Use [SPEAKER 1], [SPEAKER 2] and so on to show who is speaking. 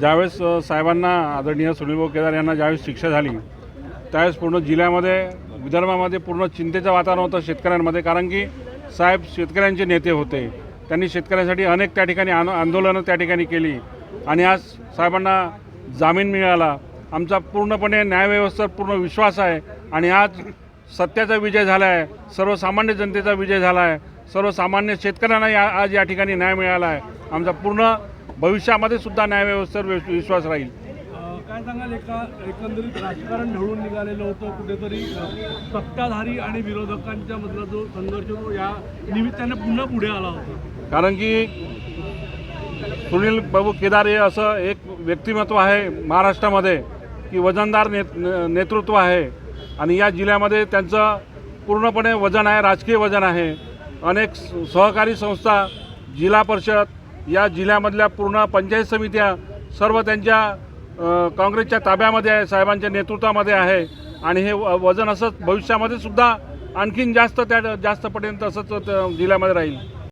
[SPEAKER 1] ज्यावेळेस साहेबांना आदरणीय सुनीलभाऊ केदार यांना ज्यावेळेस शिक्षा झाली त्यावेळेस पूर्ण जिल्ह्यामध्ये विदर्भामध्ये पूर्ण चिंतेचं वातावरण होतं शेतकऱ्यांमध्ये कारण की साहेब शेतकऱ्यांचे नेते होते. त्यांनी शेतकऱ्यांसाठी अनेक त्या ठिकाणी आनो आंदोलनं त्या ठिकाणी केली. आणि आज साहेबांना जामीन मिळाला. आमचा पूर्णपणे न्यायव्यवस्थेवर पूर्ण विश्वास आहे. आणि आज सत्याचा विजय झाला आहे सर्वसामान्य जनतेचा विजय झाला आहे सर्वसामान्य शेतकऱ्यांनाही या आज या ठिकाणी न्याय मिळाला आहे आमचा पूर्ण भविष्यामध्ये सुद्धा न्यायव्यवस्थेवर विश- विश्वास राहील.
[SPEAKER 2] काय सांगाल एका एकंदरीत राजकारण ढळून निघालेलं होतं कुठेतरी सत्ताधारी आणि विरोधकांच्या मधला जो संघर्ष तो या निमित्ताने पुन्हा पुढे आला होता.
[SPEAKER 1] कारण की सुनील बाबू केदार हे असं एक व्यक्तिमत्व आहे महाराष्ट्रामध्ये की वजनदार ने नेतृत्व आहे. आणि या जिल्ह्यामध्ये त्यांचं पूर्णपणे वजन आहे राजकीय वजन आहे. अनेक सहकारी संस्था जिल्हा परिषद या जिल्ह्यामधल्या पूर्ण पंचायत समित्या सर्व त्यांच्या काँग्रेसच्या ताब्यामध्ये आहे साहेबांच्या नेतृत्वामध्ये आहे. आणि हे व- वजन असंच भविष्यामध्ये सुद्धा आणखीन जास्त त्या जास्त पटेल तसंच जिल्ह्यामध्ये राहील.